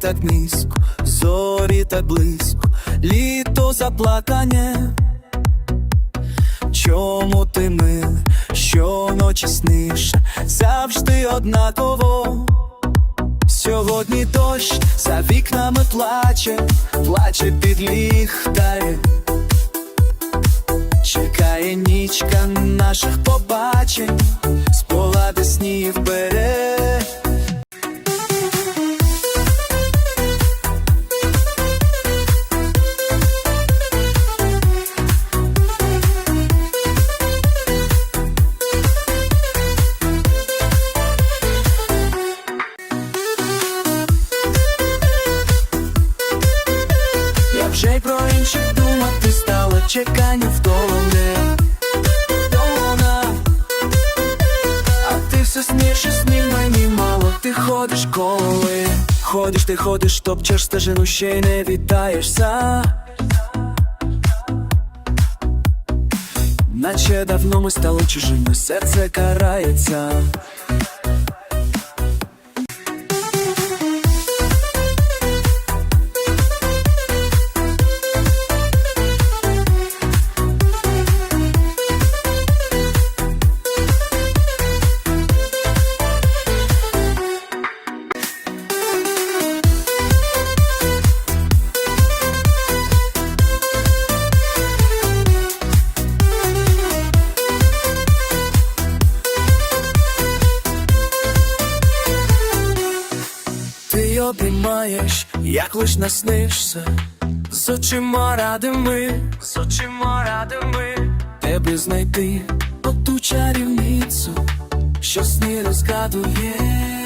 так низько, зорі так близько, літо заплакане. Чому ти мил, щоночі сниш, завжди однаково. Сьогодні дощ за вікнами плаче, плаче під ліхтарі. Чекає нічка наших побачень, спогади снів бере. Інших думати стала чекання вдома Вдома А ти все сніш і снів мені мало. Ти ходиш коли Ходиш, ти ходиш, топчеш стежину, ще й не вітаєшся. Наче давно ми стали чужими, серце карається Ти обіймаєш, як лиш наснишся. З очима радими, з очима радими. Тебе знайти оту чарівницю, що сні розгадує